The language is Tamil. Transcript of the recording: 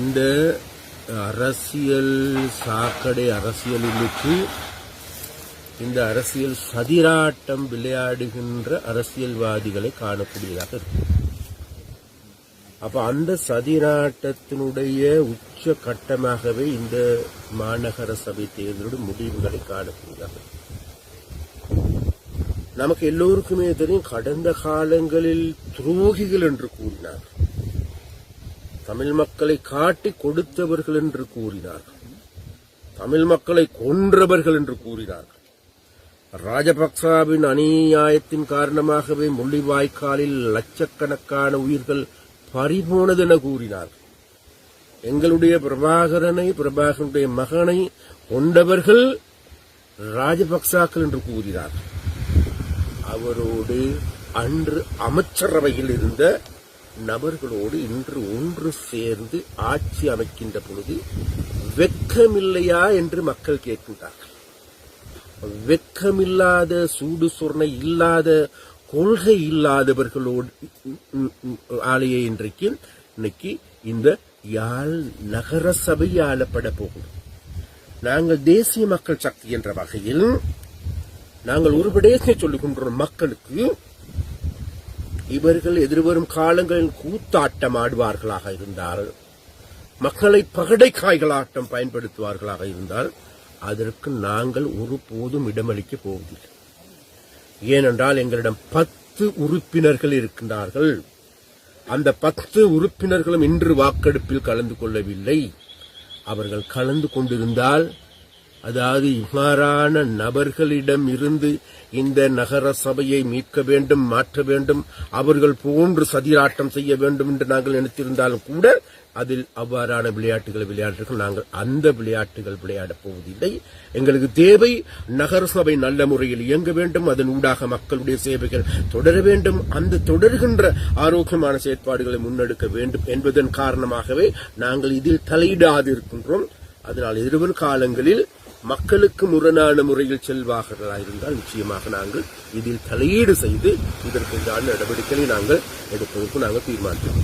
இந்த அரசியல் சாக்கடை அரசியலுக்கு இந்த அரசியல் சதிராட்டம் விளையாடுகின்ற அரசியல்வாதிகளை காணக்கூடியதாக இருக்கு. அப்ப அந்த சதிராட்டத்தினுடைய உச்ச கட்டமாகவே இந்த மாநகர சபை தேர்தலோட முடிவுகளை காணக்கூடியதாக நமக்கு எல்லோருக்குமே தெரியும் கடந்த காலங்களில் துரோகிகள் என்று கூறினார் தமிழ் மக்களை காட்டி கொடுத்தவர்கள் என்று கூறினார்கள். தமிழ் மக்களை கொன்றவர்கள் என்று கூறினார்கள். ராஜபக்சாவின் அநியாயத்தின் காரணமாகவே முள்ளிவாய்க்காலில் லட்சக்கணக்கான உயிர்கள் பறிபோனதென கூறினார்கள். எங்களுடைய பிரபாகரனை பிரபாகரனுடைய மகனை கொண்டவர்கள் ராஜபக்சாக்கள் என்று கூறினார்கள். அவரோடு அன்று அமைச்சரவையில் இருந்த நபர்களோடு இன்று ஒன்று சேர்ந்து ஆட்சி அமைக்கின்ற பொழுது வெட்கமில்லையா என்று மக்கள் கேட்கின்றார்கள். வெக்கமில்லாத சூடு சொர்ணை இல்லாத கொள்கை இல்லாதவர்களோடு ஆலையை இன்றைக்கு இன்னைக்கு இந்த யாழ் நகர சபை ஆளப்பட போகிறோம் நாங்கள் தேசிய மக்கள் சக்தி என்ற வகையில் நாங்கள் ஒரு விடயத்தை சொல்லுகின்றோம் மக்களுக்கு இவர்கள் எதிர்வரும் காலங்களில் கூத்தாட்டம் ஆடுவார்களாக இருந்தால் மக்களை பகடைக்காய்களாட்டம் பயன்படுத்துவார்களாக இருந்தால் அதற்கு நாங்கள் ஒருபோதும் இடமளிக்க போவதில்லை. ஏனென்றால் எங்களிடம் பத்து உறுப்பினர்கள் இருக்கின்றார்கள். அந்த பத்து உறுப்பினர்களும் இன்று வாக்கெடுப்பில் கலந்து கொள்ளவில்லை. அவர்கள் கலந்து கொண்டிருந்தால் அதாவது இவ்வாறான நபர்களிடம் இருந்து இந்த நகர சபையை மீட்க வேண்டும் மாற்ற வேண்டும் அவர்கள் போன்று சதிராட்டம் செய்ய வேண்டும் என்று நாங்கள் நினைத்திருந்தாலும் கூட அதில் அவ்வாறான விளையாட்டுகளை விளையாட்டுகள் நாங்கள் அந்த விளையாட்டுகள் விளையாடப் போவதில்லை. எங்களுக்கு தேவை நகர சபை நல்ல முறையில் இயங்க வேண்டும் அதன் ஊடாக மக்களுடைய சேவைகள் தொடர வேண்டும் அந்த தொடர்கின்ற ஆரோக்கியமான செயற்பாடுகளை முன்னெடுக்க வேண்டும் என்பதன் காரணமாகவே நாங்கள் இதில் தலையிடாதிருக்கின்றோம். அதனால் எதிர்வரும் காலங்களில் மக்களுக்கு முரணான முறையில் செல்வார்களாக இருந்தால் நிச்சயமாக நாங்கள் இதில் தலையீடு செய்து இதற்கு நடவடிக்கைகளை நாங்கள் எடுப்பதற்கு நாங்கள் தீர்மானிக்கிறோம்.